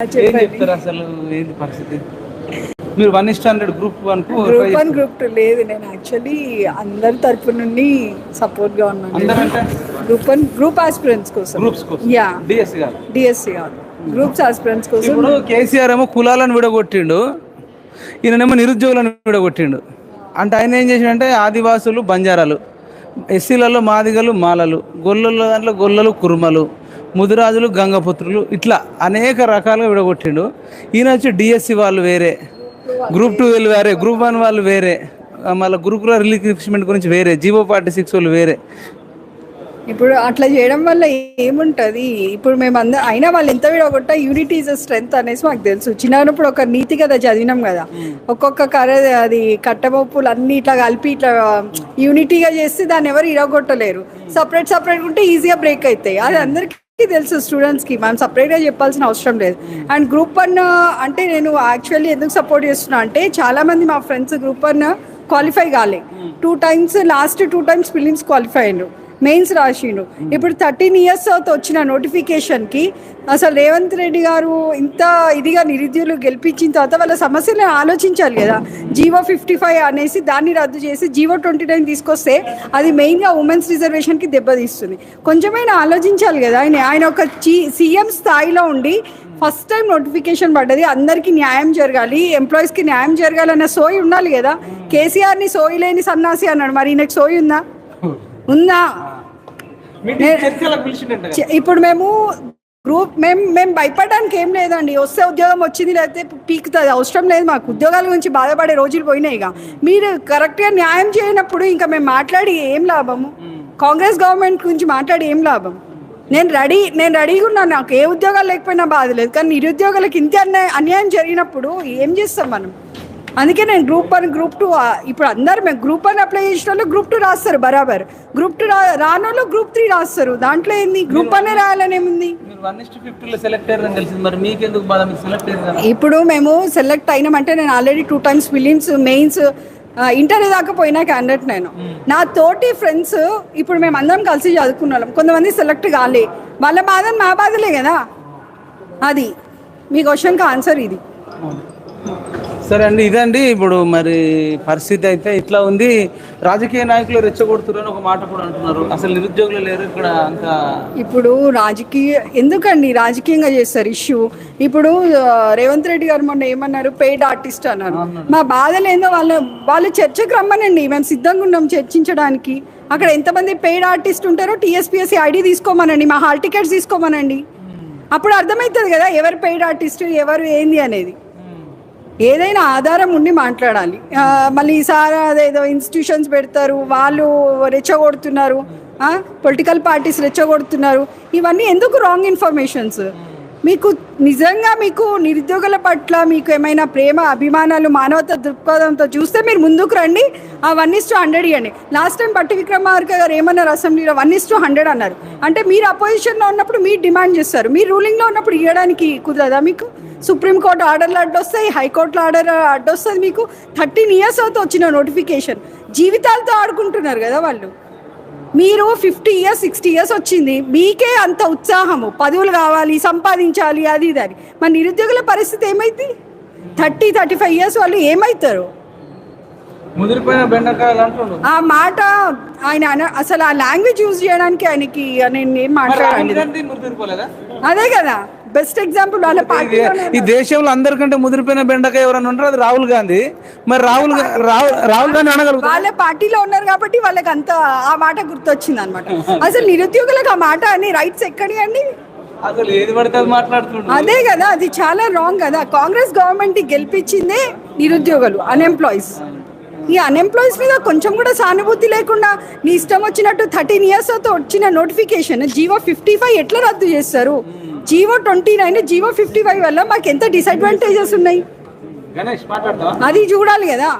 ఏం చెప్తారు అసలు? ఏంటి పరిస్థితి? మీరు one is to hundred group one group one group two. లేదు నేను యాక్చువల్లీ అందరి తరపు నుండి సపోర్ట్గా ఉన్నాను. గ్రూప్ వన్ గ్రూప్ ఆస్పిరెంట్స్ కోసం. గ్రూప్స్ కోసం. యా. డిఎస్ కాదు డిఎస్సి కాదు గ్రూప్స్ ఆస్పిరెంట్స్ కోసం. ఇప్పుడు కేసీఆర్ ఏమో కులాలను విడగొట్టిండు ఈయనేమో నిరుద్యోగులను విడగొట్టిండు. అంటే ఆయన ఏం చేసిండంటే ఆదివాసులు బంజారాలు ఎస్సీలలో మాదిగలు మాలలు గొల్లల దాంట్లో గొల్లలు కుర్మలు ముదిరాజులు గంగపుత్రులు ఇట్లా అనేక రకాలుగా విడగొట్టిండు. ఈయన వచ్చి డిఎస్సి వాళ్ళు వేరే గ్రూప్ టూ వాళ్ళు వేరే గ్రూప్ వన్ వాళ్ళు వేరే మళ్ళీ గురుకుల రిలీక్రిప్మెంట్ గురించి వేరే జీవో ఫార్టీ సిక్స్ వాళ్ళు వేరే. ఇప్పుడు అట్లా చేయడం వల్ల ఏముంటది? ఇప్పుడు మేము అందరం అయినా వాళ్ళు ఎంత విడగొట్ట యూనిటీ ఇస్ స్ట్రెంగ్త్ అనేసి మాకు తెలుసు. చిన్నప్పుడు ఒక నీతి కదా చదివినాం కదా. ఒక్కొక్క కర్ర అది కట్టబొప్పులు అన్ని ఇట్లా కలిపి ఇట్లా యూనిటీగా చేస్తే దాన్ని ఎవరు ఇరగొట్టలేరు సపరేట్ సపరేట్ ఉంటే ఈజీగా బ్రేక్ అవుతాయి. అది అందరికీ తెలుసు స్టూడెంట్స్కి మనం సపరేట్గా చెప్పాల్సిన అవసరం లేదు. అండ్ గ్రూప్ వన్ అంటే నేను యాక్చువల్లీ ఎందుకు సపోర్ట్ చేస్తున్నా అంటే చాలా మంది మా ఫ్రెండ్స్ గ్రూప్ వన్ క్వాలిఫై కాలే. Two times last two times prelims qualify అయ్యిండు మెయిన్స్ రాసిండు. ఇప్పుడు థర్టీన్ ఇయర్స్ తర్వాత వచ్చిన నోటిఫికేషన్కి అసలు రేవంత్ రెడ్డి గారు ఇంత ఇదిగా నిరుద్యోగులు గెలిపించిన తర్వాత వాళ్ళ సమస్యలను ఆలోచించాలి కదా. జీవో ఫిఫ్టీ ఫైవ్ అనేసి దాన్ని రద్దు చేసి జీవో ట్వంటీ నైన్ తీసుకొస్తే అది మెయిన్గా ఉమెన్స్ రిజర్వేషన్కి దెబ్బతీస్తుంది. కొంచెమైనా ఆలోచించాలి కదా. ఆయన ఆయన ఒక సీఎం స్థాయిలో ఉండి ఫస్ట్ టైం నోటిఫికేషన్ పడ్డది అందరికీ న్యాయం జరగాలి ఎంప్లాయీస్కి న్యాయం జరగాలన్న సోయి ఉండాలి కదా. కేసీఆర్ని సోయి లేని సన్నాసి అన్నాడు. మరి ఈయనకు సోయి ఉందా? ఉందా? ఇప్పుడు మేము గ్రూప్ మేము మేము భయపడడానికి ఏం లేదండి. వస్తే ఉద్యోగం వచ్చింది లేకపోతే పీకుతుంది. అవసరం లేదు మాకు. ఉద్యోగాల గురించి బాధపడే రోజులు పోయినాయి ఇక. మీరు కరెక్ట్గా న్యాయం చేయనప్పుడు ఇంకా మేము మాట్లాడి ఏం లాభము? కాంగ్రెస్ గవర్నమెంట్ గురించి మాట్లాడి ఏం లాభం? నేను రెడీ నేను రెడీగా ఉన్నాను నాకు ఏ ఉద్యోగాలు లేకపోయినా బాధ లేదు. కానీ నిరుద్యోగులకు ఇంత అన్యాయం అన్యాయం జరిగినప్పుడు ఏం చేస్తాం మనం? అందుకే నేను గ్రూప్ వన్ గ్రూప్ టూ ఇప్పుడు అందరు మేము గ్రూప్ వన్ అప్లై చేసిన వాళ్ళు గ్రూప్ టూ రాస్తారు బరాబర్. గ్రూప్ టూ రా రానోళ్ళు గ్రూప్ త్రీ రాస్తారు. దాంట్లో ఏంది? గ్రూప్ వన్ రాయాలని ఏముంది? ఇప్పుడు మేము సెలెక్ట్ అయినామంటే నేను already two times prelims mains interview దాకా పోయినా క్యాండిడేట్ నేను. నా తోటి ఫ్రెండ్స్ ఇప్పుడు మేము అందరం కలిసి చదువుకున్న వాళ్ళం కొంతమంది సెలెక్ట్ కాలే. వాళ్ళ బాధ మా బాధలే కదా. అది. మీ క్వశ్చన్కి ఆన్సర్ ఇది. సరే అండి ఇదండి. ఇప్పుడు మరి పరిస్థితి అయితే ఇట్లా ఉంది. రాజకీయ నాయకులు రెచ్చగొడుతున్నారు ఒక మాట కూడా అంటున్నారు. అసలు నిరుద్యోగులు లేరు ఇక్కడ అంత. ఇప్పుడు రాజకీయ ఎందుకండి రాజకీయంగా చేస్తారు ఇష్యూ? ఇప్పుడు రేవంత్ రెడ్డి గారు మొన్న ఏమన్నారు? పెయిడ్ ఆర్టిస్ట్ అన్నారు. మా బాధలు ఏందో వాళ్ళ వాళ్ళు చర్చకు రమ్మనండి. మేము సిద్ధంగా ఉన్నాం చర్చించడానికి. అక్కడ ఎంతమంది పెయిడ్ ఆర్టిస్ట్ ఉంటారో టీఎస్పీఎస్సీ ఐడి తీసుకోమనండి. మా హాల్ టికెట్స్ తీసుకోమనండి. అప్పుడు అర్థమవుతుంది కదా ఎవరు పెయిడ్ ఆర్టిస్ట్ ఎవరు ఏంది అనేది. ఏదైనా ఆధారం ఉండి మాట్లాడాలి. మళ్ళీ ఈసారి అదేదో ఇన్స్టిట్యూషన్స్ పెడతారు వాళ్ళు రెచ్చగొడుతున్నారు పొలిటికల్ పార్టీస్ రెచ్చగొడుతున్నారు. ఇవన్నీ ఎందుకు రాంగ్ ఇన్ఫర్మేషన్స్ మీకు నిజంగా మీకు నిరుద్యోగుల పట్ల మీకు ఏమైనా ప్రేమ అభిమానాలు మానవత దృక్పథంతో చూస్తే మీరు ముందుకు రండి. ఆ వన్ ఇస్ టు హండ్రెడ్ ఇవ్వండి. లాస్ట్ టైం పట్టి విక్రమార్క గారు ఏమన్నారు అసెంబ్లీలో? వన్ ఇస్ టు హండ్రెడ్ అన్నారు. అంటే మీరు అపోజిషన్లో ఉన్నప్పుడు మీరు డిమాండ్ చేస్తారు. మీరు రూలింగ్లో ఉన్నప్పుడు ఇవ్వడానికి కుదరదా మీకు? సుప్రీంకోర్టు ఆర్డర్లు అడ్డొస్తాయి హైకోర్టులో ఆర్డర్ అడ్డొస్తుంది మీకు. థర్టీన్ ఇయర్స్ అవుతా వచ్చిన నోటిఫికేషన్ జీవితాలతో ఆడుకుంటున్నారు కదా వాళ్ళు. మీరు ఫిఫ్టీ ఇయర్స్ సిక్స్టీ ఇయర్స్ వచ్చింది మీకే అంత ఉత్సాహము. పదవులు కావాలి సంపాదించాలి అది ఇది అని. మరి నిరుద్యోగుల పరిస్థితి ఏమైంది? థర్టీ థర్టీ ఫైవ్ ఇయర్స్ వాళ్ళు ఏమవుతారు ఆ మాట ఆయన అసలు ఆ లాంగ్వేజ్ యూజ్ చేయడానికి ఆయనకి నేను ఏం మాట్లాడాలి అదే కదా. బెస్ట్ ఎగ్జాంపుల్ వాళ్ళ పార్టీ ఈ దేశంలో అందరికంటే ముదిరిపోయిన బెండకాయ ఎవరైనా ఉంటారు అది రాహుల్ గాంధీ. మరి రాహుల్ రాహుల్ గాంధీ అనగలుగుతారు? వాళ్ళ పార్టీలో ఉన్నారు కాబట్టి వాళ్ళకి అంత ఆ మాట గుర్తొచ్చింది అనమాట అసలు నిరుద్యోగులకు ఆ మాట అని రైట్స్ ఎక్కడి అండి? అసలు ఏది పడితే అది కదా అది చాలా రాంగ్ కదా. కాంగ్రెస్ గవర్నమెంట్ గెలిపించిందే నిరుద్యోగులు అన్ఎంప్లాయీస్ ఈ అన్ఎంప్లాయీస్ మీద కొంచెం కూడా సానుభూతి లేకుండా నీ ఇష్టం వచ్చినట్టు థర్టీన్ ఇయర్స్తో వచ్చిన నోటిఫికేషన్ జీవో ఫిఫ్టీ ఫైవ్ ఎట్లా రద్దు చేస్తారు? GO twenty nine GO fifty five వల్ల మాకు ఎంత డిసడ్వాంటేజెస్ ఉన్నాయి? అది చూడాలి కదా.